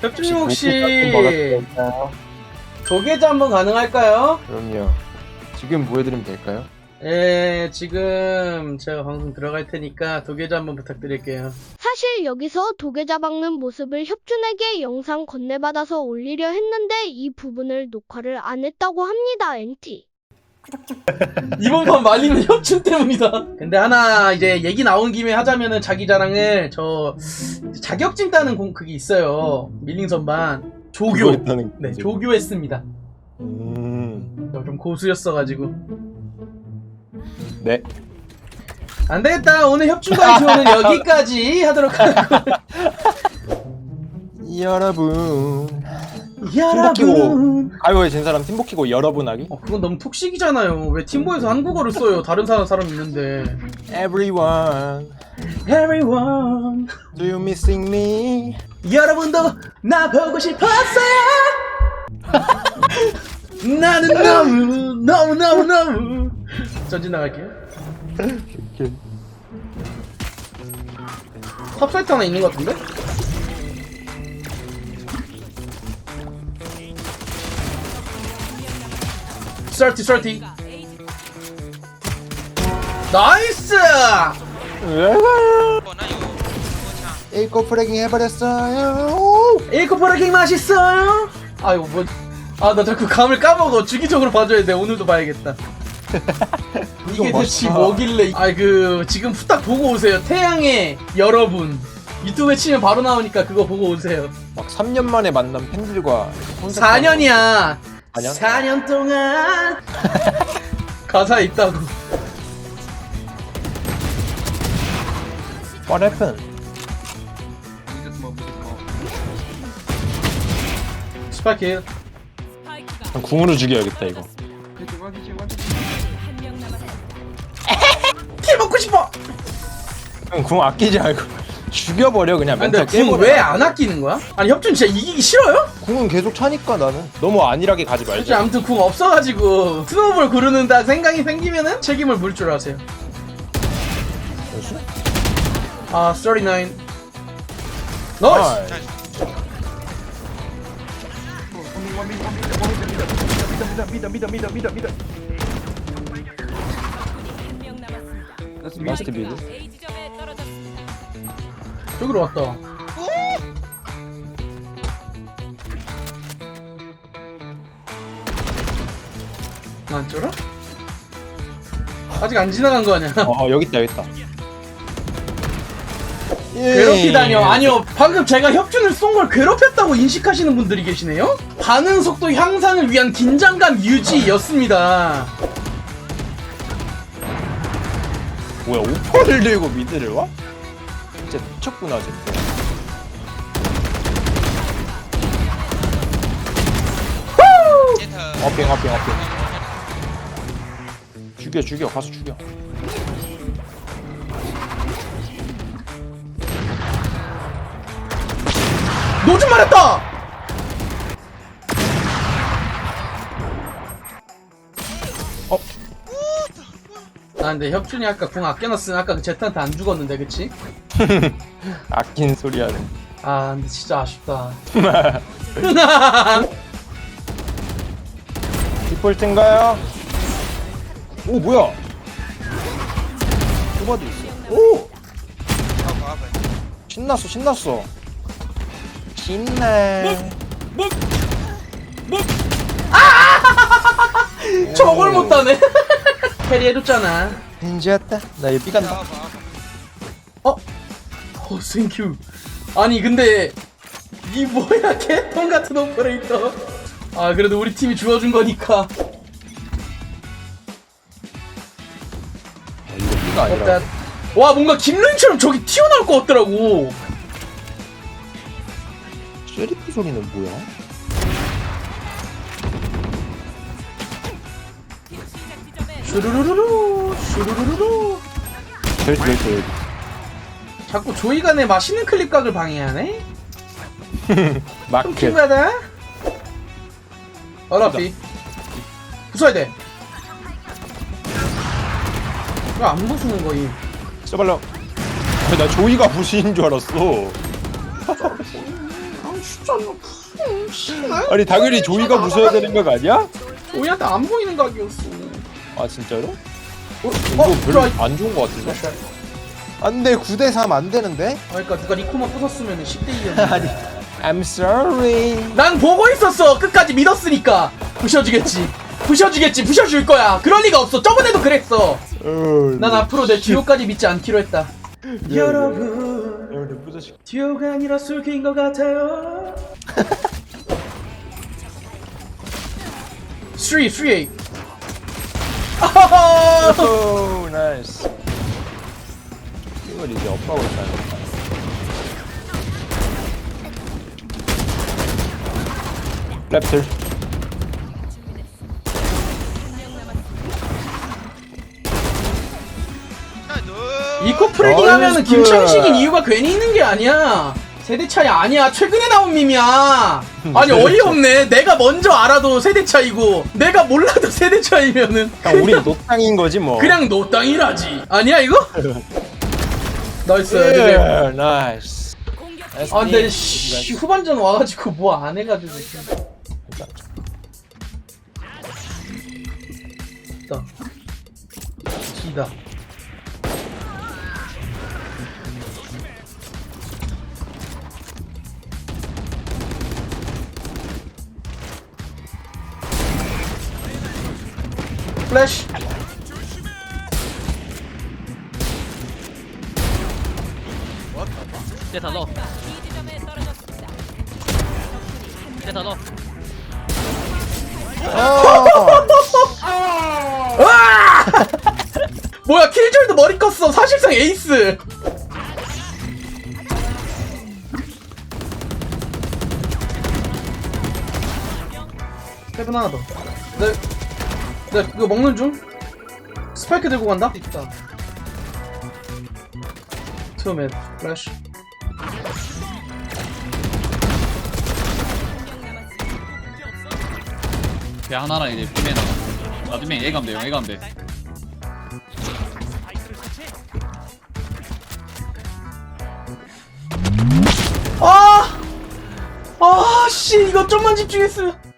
협준님 혹시? 도계자 한번 가능할까요? 그럼요. 지금 보여드리면 될까요? 예, 지금 제가 방송 들어갈 테니까 도계자 한번 부탁드릴게요. 사실 여기서 도계 잡아먹는 모습을 협준에게 영상 건네받아서 올리려 했는데 이 부분을 녹화를 안 했다고 합니다, NT. 이번 판 말리면 협준 때문이다. 근데 하나 이제 얘기 나온 김에 하자면은 자기 자랑을 저 자격증 따는 공 그게 있어요. 밀링 선반 조교. 했다는 네, 거지. 조교했습니다. 음. 저좀 고수였어가지고. 네. 안 되겠다. 오늘 협준과의 조언은 여기까지 하도록 하고. 여러분. 여러분. 가요에 진 사람 팀복 키고 여러분 하기? 어, 그건 너무 톡식이잖아요. 왜 팀보에서 한국어를 써요? 다른 사람 사람 있는데. Everyone. Everyone. Do you missing me? 여러분도 나 보고 싶었어요. 나는 너무 너무 너무 너무 전진 나갈게요. 탑사이트 하나 있는 것 같은데? 썰티 썰티 나이스! 에이코 프레깅 해버렸어요. 에이코 퍼라킹 맛있어요? 뭐... 아나 자꾸 감을 까먹어 주기적으로 봐줘야 돼 오늘도 봐야겠다 이게 대체. 뭐길래 아이 그 지금 후딱 보고 오세요 태양의 여러분 유튜브에 치면 바로 나오니까 그거 보고 오세요 막 3년 만에 만난 팬들과 4년이야 4년? 4년 동안 가사에 있다고 What happened? 스파이크 그냥 궁으로 죽여야겠다 이거. 킬 먹고 싶어! 그냥 궁 아끼지 말고 죽여버려 그냥 근데 멘탈 깨버려. 궁왜안 아끼는 거야? 아니 협준 진짜 이기기 싫어요? 궁은 계속 차니까 나는 너무 안일하게 가지 말자. 아무튼 궁 없어가지고 스노우볼 고르는다 생각이 생기면은 책임을 물 줄 아세요 아 39 나이스 아, 라스트 비드. 여기로 왔다 안 쫄아? 아직 안 지나간 거 아니야 어 여기 있다 여기 있다. 괴롭히다뇨 아니요 방금 제가 협준을 쏜 걸 괴롭혔다고 인식하시는 분들이 계시네요 반응 속도 향상을 위한 긴장감 유지였습니다 뭐야 오퍼를 들고 미드를 와? 진짜 미쳤구나 진짜. 어핑 어핑 어핑. 죽여 죽여 가서 죽여. 노좀 말했다! 어? 아 근데 협준이 아까 궁 아껴놨으면 아까 그 제트한테 안 죽었는데 그치? 아낀 소리 하는. 아 근데 진짜 아쉽다 디폴트인가요? 오 뭐야? 소바도 있어. 오! 신났어 신났어. 신나. 저걸 못 따네 캐리 해줬잖아 벤지였다. 나 여기 간다. 어? 어 땡큐 아니 근데 이 뭐야? 개똥 같은 오퍼레이터 아 그래도 우리 팀이 주워준 거니까. 아, 이거 아니라. 일단 와 뭔가 김루인처럼 저기 튀어나올 것 같더라고. 쉐리프 소리는 뭐야? 슈루루루루 슈루루루루. 저기 저기 저기. 자꾸 조이가 내 맛있는 클립각을 방해하네 좀 마켓. 킹받아 어라피 부숴야 돼 왜 안 부수는 거임. 아니, 나 조이가 부시인 줄 알았어. 씨, 나 아니 당연히 조이가 부숴야 되는 거 아니야? 우리한테 안 보이는 각이었어 아 진짜로? 어? 이거 어? 별로 들어와 안 좋은 거 같은데? 안돼 9대3 안 되는데? 그러니까 누가 리코만 부쉈으면 10대 2였는데. I'm sorry. 난 보고 있었어. 끝까지 믿었으니까. 부셔주겠지. 부셔주겠지. 부셔줄 거야. 그럴 리가 없어. 저번에도 그랬어. 난 앞으로 내 듀오까지 믿지 않기로 했다. 여러분. 여러분 부서시 듀오가 아니라 술기인 것 같아요. 3 3 8 아하하! 오 나이스 이걸 이제 엇박으로 따는 거야 랩틀 이코 프레딩 나이스. 하면은 김천식인 이유가 괜히 있는 게 아니야. 세대 차이 아니야. 최근에 나온 밈이야. 아니 어이없네. 내가 먼저 알아도 세대 차이고 내가 몰라도 세대 차이면은 그냥 우리 노땅인 거지 뭐 그냥 노땅이라지. 아니야 이거? 나이스. 예, 네. 나이스 아 근데 씨, 후반전 와가지고 뭐 안 해가지고 지금. 있다. 기다. 플래시. 됐다 넣어. 됐다 넣어. 와! 뭐야 킬졸도 머리 컸어. 사실상 에이스. 세븐 하나 더. 네, 네 그거 먹는 중? 스파이크 들고 간다? 있다. 투맨 플래시 걔 하나랑 이제 비메 나가 나중에 얘 가면 돼요 얘 가면 돼 아! 아, 씨, 이거 좀만 집중했으면.